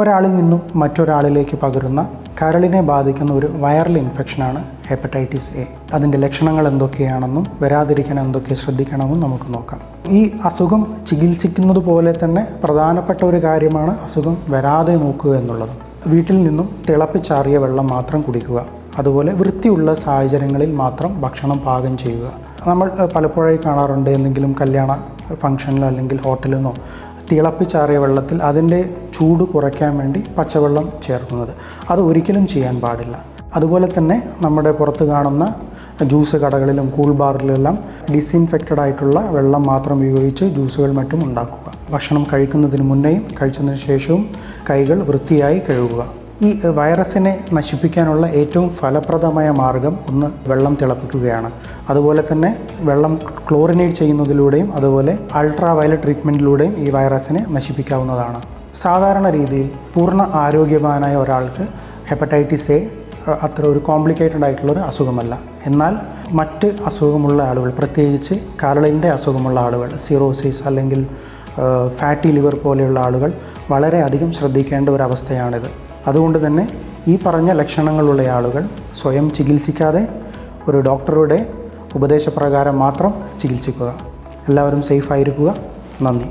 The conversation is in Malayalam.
ഒരാളിൽ നിന്നും മറ്റൊരാളിലേക്ക് പകരുന്ന കരളിനെ ബാധിക്കുന്ന ഒരു വൈറൽ ഇൻഫെക്ഷനാണ് ഹെപ്പറ്റൈറ്റിസ് എ. അതിന്റെ ലക്ഷണങ്ങൾ എന്തൊക്കെയാണെന്നും വരാതിരിക്കാൻ എന്തൊക്കെ ശ്രദ്ധിക്കണമെന്നും നമുക്ക് നോക്കാം. ഈ അസുഖം ചികിത്സിക്കുന്നത് പോലെ തന്നെ പ്രധാനപ്പെട്ട ഒരു കാര്യമാണ് അസുഖം വരാതെ നോക്കുക എന്നുള്ളത്. വീട്ടിൽ നിന്നും തിളപ്പിച്ചാറിയ വെള്ളം മാത്രം കുടിക്കുക. അതുപോലെ വൃത്തിയുള്ള സാഹചര്യങ്ങളിൽ മാത്രം ഭക്ഷണം പാകം ചെയ്യുക. നമ്മൾ പലപ്പോഴായി കാണാറുണ്ട് എന്തെങ്കിലും കല്യാണ ഫംഗ്ഷനിലോ അല്ലെങ്കിൽ ഹോട്ടലിൽ നിന്നോ തിളപ്പിച്ചാറിയ വെള്ളത്തിൽ അതിന്റെ ചൂട് കുറയ്ക്കാൻ വേണ്ടി പച്ചവെള്ളം ചേർക്കുന്നത്. അത് ഒരിക്കലും ചെയ്യാൻ പാടില്ല. അതുപോലെ തന്നെ നമ്മുടെ പുറത്ത് കാണുന്ന ജ്യൂസ് കടകളിലും കൂൾ ബാറിലെല്ലാം ഡിസ്ഇൻഫെക്റ്റഡ് ആയിട്ടുള്ള വെള്ളം മാത്രം ഉപയോഗിച്ച് ജ്യൂസുകൾ മറ്റും ഉണ്ടാക്കുക. ഭക്ഷണം കഴിക്കുന്നതിന് മുന്നേയും കഴിച്ചതിന് ശേഷവും കൈകൾ വൃത്തിയായി കഴുകുക. ഈ വൈറസിനെ നശിപ്പിക്കാനുള്ള ഏറ്റവും ഫലപ്രദമായ മാർഗം ഒന്ന് വെള്ളം തിളപ്പിക്കുകയാണ്. അതുപോലെ തന്നെ വെള്ളം ക്ലോറിനേറ്റ് ചെയ്യുന്നതിലൂടെയും അതുപോലെ അൾട്രാ വയലറ്റ് ട്രീറ്റ്മെന്റിലൂടെയും ഈ വൈറസിനെ നശിപ്പിക്കാവുന്നതാണ്. സാധാരണ രീതിയിൽ പൂർണ ആരോഗ്യവാനായ ഒരാൾക്ക് ഹെപ്പറ്റൈറ്റിസ് എ അത്ര ഒരു കോംപ്ലിക്കേറ്റഡ് ആയിട്ടുള്ള ഒരു അസുഖമല്ല. എന്നാൽ മറ്റ് അസുഖമുള്ള ആളുകൾ പ്രത്യേകിച്ച് കരളിന്റെ അസുഖമുള്ള ആളുകൾ സിറോസിസ് അല്ലെങ്കിൽ ഫാറ്റി ലിവർ പോലെയുള്ള ആളുകൾ വളരെയധികം ശ്രദ്ധിക്കേണ്ട ഒരു അവസ്ഥയാണിത്. അതുകൊണ്ട് തന്നെ ഈ പറഞ്ഞ ലക്ഷണങ്ങളുള്ള ആളുകൾ സ്വയം ചികിത്സിക്കാതെ ഒരു ഡോക്ടറുടെ ഉപദേശപ്രകാരം മാത്രം ചികിത്സിക്കുക. എല്ലാവരും സേഫായിരിക്കുക നന്ദി.